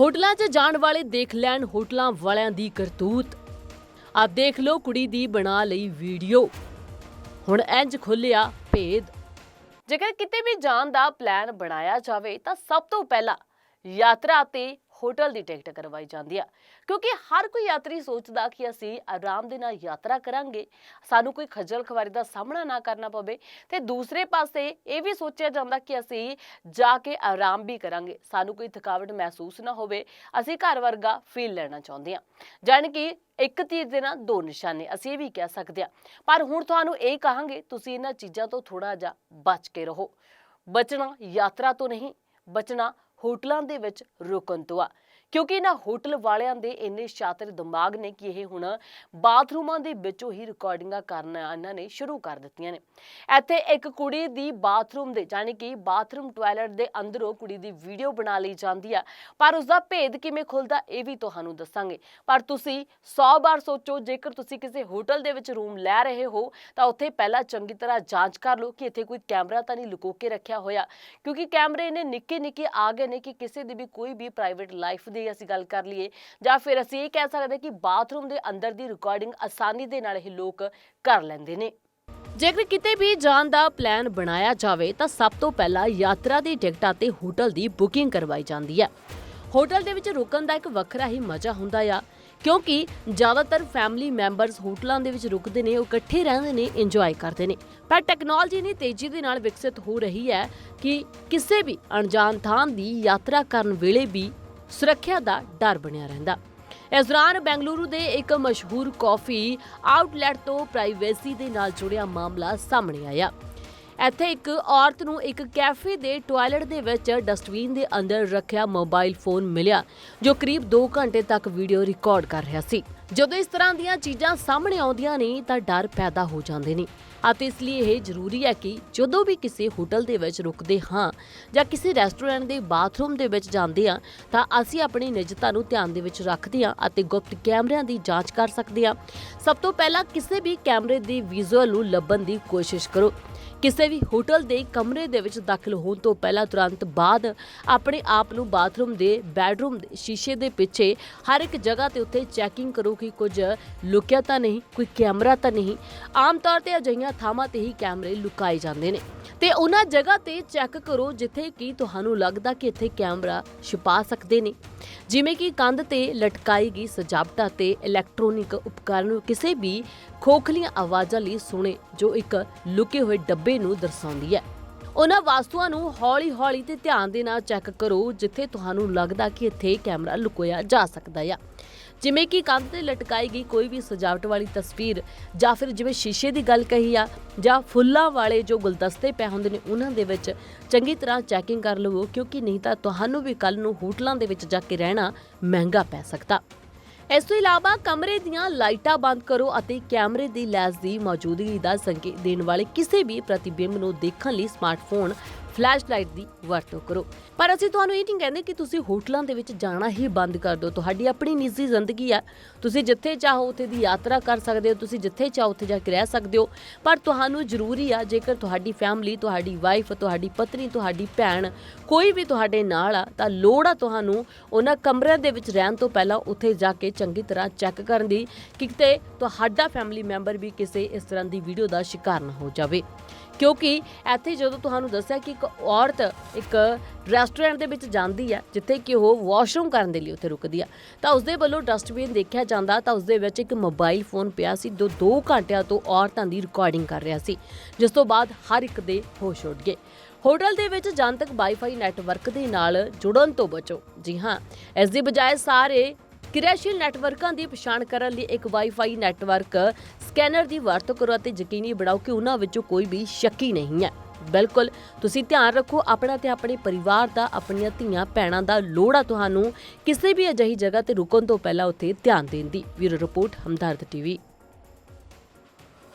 ਹੋਟਲਾਂ 'ਚ ਜਾਣ ਵਾਲੇ ਦੇਖ ਲੈਣ ਹੋਟਲਾਂ ਵਾਲਿਆਂ ਦੀ ਕਰਤੂਤ। ਆ ਦੇਖ ਲਓ ਕੁੜੀ ਦੀ ਬਣਾ ਲਈ ਵੀਡੀਓ। ਹੁਣ ਇੰਜ ਖੁੱਲਿਆ ਭੇਦ। ਜੇਕਰ ਕਿਤੇ ਵੀ ਜਾਣ ਦਾ ਪਲਾਨ ਬਣਾਇਆ ਜਾਵੇ ਤਾਂ ਸਭ ਤੋਂ ਪਹਿਲਾਂ ਯਾਤਰਾ ਤੇ ਹੋਟਲ ਦੀ ਟਿਕਟ ਕਰਵਾਈ ਜਾਂਦੀ ਆ। ਕਿਉਂਕਿ ਹਰ ਕੋਈ ਯਾਤਰੀ ਸੋਚਦਾ ਕਿ ਅਸੀਂ ਆਰਾਮ ਦੇ ਨਾਲ ਯਾਤਰਾ ਕਰਾਂਗੇ। ਸਾਨੂੰ ਕੋਈ ਖੱਜਲ ਖਵਾਰੀ ਦਾ ਸਾਹਮਣਾ ਨਾ ਕਰਨਾ ਪਵੇ। ਤੇ ਦੂਸਰੇ ਪਾਸੇ ਇਹ ਵੀ ਸੋਚਿਆ ਜਾਂਦਾ ਕਿ ਅਸੀਂ ਜਾ ਕੇ ਆਰਾਮ ਵੀ ਕਰਾਂਗੇ। ਸਾਨੂੰ ਕੋਈ ਥਕਾਵਟ ਮਹਿਸੂਸ ਨਾ ਹੋਵੇ। ਅਸੀਂ ਘਰ ਵਰਗਾ ਫੀਲ ਲੈਣਾ ਚਾਹੁੰਦੇ ਹਾਂ। ਜਾਣੀ ਕਿ ਇੱਕ ਤੀਰ ਦੇ ਨਾਲ ਦੋ ਨਿਸ਼ਾਨੇ, ਅਸੀਂ ਇਹ ਵੀ ਕਹਿ ਸਕਦੇ ਹਾਂ। ਪਰ ਹੁਣ ਤੁਹਾਨੂੰ ਇਹ ਕਹਾਂਗੇ, ਤੁਸੀਂ ਇਹਨਾਂ ਚੀਜ਼ਾਂ ਤੋਂ ਥੋੜਾ ਜਿਹਾ ਬਚ ਕੇ ਰਹੋ। ਬਚਣਾ ਯਾਤਰਾ ਤੋਂ ਨਹੀਂ, ਬਚਣਾ ਹੋਟਲਾਂ ਦੇ ਵਿੱਚ ਰੁਕਣ ਤੋਂ ਆ। ਕਿਉਂਕਿ ਇਹਨਾਂ ਹੋਟਲ ਵਾਲਿਆਂ ਦੇ ਇੰਨੇ ਸ਼ਾਤਰ ਦਿਮਾਗ ਨੇ ਕਿ ਇਹ ਹੁਣ ਬਾਥਰੂਮਾਂ ਦੇ ਵਿੱਚੋਂ ਹੀ ਰਿਕਾਰਡਿੰਗਾਂ ਕਰਨਾ ਇਹਨਾਂ ਨੇ ਸ਼ੁਰੂ ਕਰ ਦਿੱਤੀਆਂ ਨੇ। ਇੱਥੇ ਇੱਕ ਕੁੜੀ ਦੀ ਬਾਥਰੂਮ ਦੇ ਯਾਨੀ ਕਿ ਬਾਥਰੂਮ ਟਾਇਲਟ ਦੇ ਅੰਦਰੋਂ ਕੁੜੀ ਦੀ ਵੀਡੀਓ ਬਣਾ ਲਈ ਜਾਂਦੀ ਆ। ਪਰ ਉਸ ਦਾ ਭੇਦ ਕਿਵੇਂ ਖੁੱਲਦਾ ਇਹ ਵੀ ਤੁਹਾਨੂੰ ਦੱਸਾਂਗੇ। ਪਰ ਤੁਸੀਂ 100 ਵਾਰ ਸੋਚੋ, ਜੇਕਰ ਤੁਸੀਂ ਕਿਸੇ ਹੋਟਲ ਦੇ ਵਿੱਚ ਰੂਮ ਲੈ ਰਹੇ ਹੋ, ਤਾਂ ਉੱਥੇ ਪਹਿਲਾਂ ਚੰਗੀ ਤਰ੍ਹਾਂ ਜਾਂਚ ਕਰ ਲਓ ਕਿ ਇੱਥੇ ਕੋਈ ਕੈਮਰਾ ਤਾਂ ਨਹੀਂ ਲੁਕੋ ਕੇ ਰੱਖਿਆ ਹੋਇਆ। ਕਿਉਂਕਿ ਕੈਮਰੇ ਨੇ ਨਿੱਕੇ ਨਿੱਕੇ ਆ ਗਏ ਨੇ ਕਿ ਕਿਸੇ ਦੀ ਵੀ ਕੋਈ ਵੀ ਪ੍ਰਾਈਵੇਟ ਲਾਈਫ ਦੀ ਅਸੀਂ ਗੱਲ ਕਰ ਲਈਏ ਜਾਂ ਫਿਰ ਅਸੀਂ ਇਹ ਕਹਿ ਸਕਦੇ ਕਿ ਬਾਥਰੂਮ ਦੇ ਅੰਦਰ ਦੀ ਰਿਕਾਰਡਿੰਗ ਆਸਾਨੀ ਦੇ ਨਾਲ ਇਹ ਲੋਕ ਕਰ ਲੈਂਦੇ ਨੇ। ਜੇਕਰ ਕਿਤੇ ਵੀ ਜਾਣ ਦਾ ਪਲਾਨ ਬਣਾਇਆ ਜਾਵੇ ਤਾਂ ਸਭ ਤੋਂ ਪਹਿਲਾਂ ਯਾਤਰਾ ਦੀ ਟਿਕਟਾਂ ਤੇ ਹੋਟਲ ਦੀ ਬੁਕਿੰਗ ਕਰਵਾਈ ਜਾਂਦੀ ਹੈ। ਹੋਟਲ ਦੇ ਵਿੱਚ ਰੁਕਣ ਦਾ ਇੱਕ ਵੱਖਰਾ ਹੀ ਮਜ਼ਾ ਹੁੰਦਾ ਆ, ਕਿਉਂਕਿ ਜ਼ਿਆਦਾਤਰ ਫੈਮਿਲੀ ਮੈਂਬਰਸ ਹੋਟਲਾਂ ਦੇ ਵਿੱਚ ਰੁਕਦੇ ਨੇ, ਉਹ ਇਕੱਠੇ ਰਹਿੰਦੇ ਨੇ ਇੰਜੋਏ ਕਰਦੇ ਨੇ। ਪਰ ਟੈਕਨੋਲੋਜੀ ਨੇ ਤੇਜ਼ੀ ਦੇ ਨਾਲ ਵਿਕਸਿਤ ਹੋ ਰਹੀ ਹੈ ਕਿ ਕਿਸੇ ਵੀ ਅਣਜਾਣ ਥਾਂ ਦੀ ਯਾਤਰਾ ਕਰਨ ਵੇਲੇ ਵੀ ਸੁਰੱਖਿਆ ਦਾ ਡਰ ਬਣਿਆ ਰਹਿੰਦਾ। ਇਸ ਦੌਰਾਨ ਬੈਂਗਲੁਰੂ ਦੇ ਇੱਕ ਮਸ਼ਹੂਰ ਕਾਫੀ ਆਊਟਲੈਟ ਤੋਂ ਪ੍ਰਾਈਵੇਸੀ ਦੇ ਨਾਲ ਜੁੜਿਆ ਮਾਮਲਾ ਸਾਹਮਣੇ ਆਇਆ। ਇੱਥੇ ਇੱਕ ਔਰਤ ਨੂੰ ਇੱਕ ਕੈਫੇ ਦੇ ਟਾਇਲਟ ਦੇ ਵਿੱਚ ਡਸਟਬਿਨ ਦੇ ਅੰਦਰ ਰੱਖਿਆ ਮੋਬਾਈਲ ਫੋਨ ਮਿਲਿਆ, ਜੋ ਕਰੀਬ 2 ਘੰਟੇ ਤੱਕ ਵੀਡੀਓ ਰਿਕਾਰਡ ਕਰ ਰਿਹਾ ਸੀ। ਜਦੋਂ ਇਸ ਤਰ੍ਹਾਂ ਦੀਆਂ ਚੀਜ਼ਾਂ ਸਾਹਮਣੇ ਆਉਂਦੀਆਂ ਨੇ ਤਾਂ ਡਰ ਪੈਦਾ ਹੋ ਜਾਂਦੇ ਨੇ। ਅਤੇ ਇਸ ਲਈ ਇਹ ਜ਼ਰੂਰੀ ਹੈ ਕਿ ਜਦੋਂ ਵੀ ਕਿਸੇ ਹੋਟਲ ਦੇ ਵਿੱਚ ਰੁਕਦੇ ਹਾਂ ਜਾਂ ਕਿਸੇ ਰੈਸਟੋਰੈਂਟ ਦੇ ਬਾਥਰੂਮ ਦੇ ਵਿੱਚ ਜਾਂਦੇ ਹਾਂ ਤਾਂ ਅਸੀਂ ਆਪਣੀ ਨਿੱਜਤਾ ਨੂੰ ਧਿਆਨ ਦੇ ਵਿੱਚ ਰੱਖਦੇ ਹਾਂ ਅਤੇ ਗੁਪਤ ਕੈਮਰਿਆਂ ਦੀ ਜਾਂਚ ਕਰ ਸਕਦੇ ਹਾਂ। ਸਭ ਤੋਂ ਪਹਿਲਾਂ ਕਿਸੇ ਵੀ ਕੈਮਰੇ ਦੀ ਵਿਜ਼ੂਅਲ ਨੂੰ ਲੱਭਣ ਦੀ ਕੋਸ਼ਿਸ਼ ਕਰੋ। ਕਿਸੇ ਵੀ ਹੋਟਲ ਦੇ ਕਮਰੇ ਦੇ ਵਿੱਚ ਦਾਖਲ ਹੋਣ ਤੋਂ ਪਹਿਲਾਂ ਤੁਰੰਤ ਬਾਅਦ ਆਪਣੇ ਆਪ ਨੂੰ ਬਾਥਰੂਮ ਦੇ ਬੈੱਡਰੂਮ ਦੇ ਸ਼ੀਸ਼ੇ ਦੇ ਪਿੱਛੇ ਹਰ ਇੱਕ ਜਗ੍ਹਾ ਤੇ ਉੱਤੇ ਚੈਕਿੰਗ ਕਰੋ ਕਿ ਕੁਝ ਲੁਕਿਆ ਤਾਂ ਨਹੀਂ, ਕੋਈ ਕੈਮਰਾ ਤਾਂ ਨਹੀਂ। ਆਮ ਤੌਰ ਤੇ ਅਜਿਹੀਆਂ ਥਾਵਾਂ ਤੇ ਹੀ ਕੈਮਰੇ ਲੁਕਾਏ ਜਾਂਦੇ ਨੇ। ਤੇ ਉਹਨਾਂ ਜਗ੍ਹਾ ਤੇ ਚੈੱਕ ਕਰੋ ਜਿੱਥੇ ਕਿ ਤੁਹਾਨੂੰ ਲੱਗਦਾ ਕਿ ਇੱਥੇ ਕੈਮਰਾ ਛੁਪਾ ਸਕਦੇ ਨੇ। ਜਿਵੇਂ ਕਿ ਕੰਧ ਤੇ ਲਟਕਾਈ ਗਈ ਸਜਾਵਟਾਂ ਤੇ ਇਲੈਕਟ੍ਰੋਨਿਕ ਉਪਕਰਨ ਕਿਸੇ ਵੀ ਖੋਖਲੀਆਂ ਆਵਾਜ਼ਾਂ ਲਈ ਸੁਣੇ, ਜੋ ਇੱਕ ਲੁਕੇ ਹੋਏ ਡੱਬੇ ਨੂੰ ਦਰਸਾਉਂਦੀ ਹੈ। ਉਹਨਾਂ ਵਸਤੂਆਂ ਨੂੰ ਹੌਲੀ-ਹੌਲੀ ਤੇ ਧਿਆਨ ਦੇ ਨਾਲ ਚੈੱਕ ਕਰੋ, ਜਿੱਥੇ ਤੁਹਾਨੂੰ ਲੱਗਦਾ ਕਿ ਇੱਥੇ ਕੈਮਰਾ ਲੁਕੋਇਆ ਜਾ ਸਕਦਾ ਹੈ ਜਿਵੇਂ ਕਿ ਕੰਧ ਤੇ ਲਟਕਾਈ ਗਈ ਕੋਈ ਵੀ ਸਜਾਵਟ ਵਾਲੀ ਤਸਵੀਰ ਜਾਂ ਫਿਰ ਜਿਵੇਂ ਸ਼ੀਸ਼ੇ ਦੀ ਗੱਲ ਕਹੀ ਆ, ਜਾਂ ਫੁੱਲਾਂ ਵਾਲੇ ਜੋ ਗੁਲਦਸਤੇ ਪਏ ਹੁੰਦੇ ਨੇ, ਉਹਨਾਂ ਦੇ ਵਿੱਚ ਚੰਗੀ ਤਰ੍ਹਾਂ ਚੈਕਿੰਗ ਕਰ ਲਵੋ, ਕਿਉਂਕਿ ਨਹੀਂ ਤਾਂ ਤੁਹਾਨੂੰ ਵੀ ਕੱਲ ਨੂੰ ਹੋਟਲਾਂ ਦੇ ਵਿੱਚ ਜਾ ਕੇ ਰਹਿਣਾ ਮਹਿੰਗਾ ਪੈ ਸਕਦਾ। ਇਸ ਤੋਂ ਇਲਾਵਾ ਕਮਰੇ ਦੀਆਂ ਲਾਈਟਾਂ ਬੰਦ ਕਰੋ ਅਤੇ ਕੈਮਰੇ ਦੀ ਲੈਂਸ ਦੀ ਮੌਜੂਦਗੀ ਦਾ ਸੰਕੇਤ ਦੇਣ ਵਾਲੇ ਕਿਸੇ ਵੀ ਪ੍ਰਤੀਬਿੰਬ ਨੂੰ ਦੇਖਣ ਲਈ ਸਮਾਰਟਫੋਨ ਫਲੈਸ਼ ਲਾਈਟ ਦੀ ਵਰਤੋਂ ਕਰੋ। ਪਰ ਅਸੀਂ ਤੁਹਾਨੂੰ ਇਹ ਨਹੀਂ ਕਹਿੰਦੇ ਕਿ ਤੁਸੀਂ ਹੋਟਲਾਂ ਦੇ ਵਿੱਚ ਜਾਣਾ ਹੀ ਬੰਦ ਕਰ ਦਿਓ। ਤੁਹਾਡੀ ਆਪਣੀ ਨਿੱਜੀ ਜ਼ਿੰਦਗੀ ਆ। ਤੁਸੀਂ ਜਿੱਥੇ ਚਾਹੋ ਉੱਥੇ ਦੀ ਯਾਤਰਾ ਕਰ ਸਕਦੇ ਹੋ। ਤੁਸੀਂ ਜਿੱਥੇ ਚਾਹੋ ਉੱਥੇ ਜਾ ਕੇ ਰਹਿ ਸਕਦੇ ਹੋ। ਪਰ ਤੁਹਾਨੂੰ ਜ਼ਰੂਰੀ ਆ, ਜੇਕਰ ਤੁਹਾਡੀ ਫੈਮਿਲੀ, ਤੁਹਾਡੀ ਵਾਈਫ, ਤੁਹਾਡੀ ਪਤਨੀ, ਤੁਹਾਡੀ ਭੈਣ ਕੋਈ ਵੀ ਤੁਹਾਡੇ ਨਾਲ ਆ, ਤਾਂ ਲੋੜ ਆ ਤੁਹਾਨੂੰ ਉਹਨਾਂ ਕਮਰਿਆਂ ਦੇ ਵਿੱਚ ਰਹਿਣ ਤੋਂ ਪਹਿਲਾਂ ਉੱਥੇ ਜਾ ਕੇ ਚੰਗੀ ਤਰ੍ਹਾਂ ਚੈੱਕ ਕਰਨ ਦੀ ਕਿ ਕਿਤੇ ਤੁਹਾਡਾ ਫੈਮਿਲੀ ਮੈਂਬਰ ਵੀ ਕਿਸੇ ਇਸ ਤਰ੍ਹਾਂ ਦੀ ਵੀਡੀਓ ਦਾ ਸ਼ਿਕਾਰ ਨਾ ਹੋ ਜਾਵੇ। ਕਿਉਂਕਿ ਇੱਥੇ ਜਦੋਂ ਤੁਹਾਨੂੰ ਦੱਸਿਆ ਕਿ ਇੱਕ ਔਰਤ ਇੱਕ ਰੈਸਟੋਰੈਂਟ ਦੇ ਵਿੱਚ ਜਾਂਦੀ ਹੈ ਜਿੱਥੇ ਕਿ ਉਹ ਵਾਸ਼ਰੂਮ ਕਰਨ ਦੇ ਲਈ ਉੱਥੇ ਰੁਕਦੀ ਆ। ਤਾਂ ਉਸਦੇ ਵੱਲੋਂ ਡਸਟਬਿਨ ਦੇਖਿਆ ਜਾਂਦਾ ਤਾਂ ਉਸਦੇ ਵਿੱਚ ਇੱਕ ਮੋਬਾਈਲ ਫੋਨ ਪਿਆ ਸੀ, ਜੋ 2 ਘੰਟਿਆਂ ਤੋਂ ਔਰਤਾਂ ਦੀ ਰਿਕਾਰਡਿੰਗ ਕਰ ਰਿਹਾ ਸੀ, ਜਿਸ ਤੋਂ ਬਾਅਦ ਹਰ ਇੱਕ ਦੇ ਹੋਸ਼ ਉੱਡ ਗਏ। ਹੋਟਲ ਦੇ ਵਿੱਚ ਜਨਤਕ ਵਾਈਫਾਈ ਨੈਟਵਰਕ ਦੇ ਨਾਲ ਜੁੜਨ ਤੋਂ ਬਚੋ। ਜੀ ਹਾਂ, ਇਸ ਦੀ ਬਜਾਏ ਸਾਰੇ ਕਿਰਿਆਸ਼ੀਲ ਨੈਟਵਰਕਾਂ ਦੀ ਪਛਾਣ ਕਰਨ ਲਈ ਇੱਕ ਵਾਈਫਾਈ ਨੈਟਵਰਕ ਸਕੈਨਰ ਦੀ ਵਰਤੋਂ ਕਰੋ ਅਤੇ ਯਕੀਨੀ ਬਣਾਓ ਕਿ ਉਹਨਾਂ ਵਿੱਚੋਂ ਕੋਈ ਵੀ ਸ਼ੱਕੀ ਨਹੀਂ ਹੈ। ਬਿਲਕੁਲ। ਤੁਸੀਂ ਧਿਆਨ ਰੱਖੋ, ਆਪਣਾ ਤੇ ਆਪਣੇ ਪਰਿਵਾਰ ਦਾ, ਆਪਣੀਆਂ ਧੀਆਂ ਭੈਣਾਂ ਦਾ ਲੋੜ ਆ ਤੁਹਾਨੂੰ ਕਿਸੇ ਵੀ ਅਜਿਹੀ ਜਗ੍ਹਾ ਤੇ ਰੁਕਣ ਤੋਂ ਪਹਿਲਾਂ ਉੱਥੇ ਧਿਆਨ ਦੇਣ ਦੀ ਵੀਰੋ ਰਿਪੋਰਟ, ਹਮਦਰਦ ਟੀਵੀ।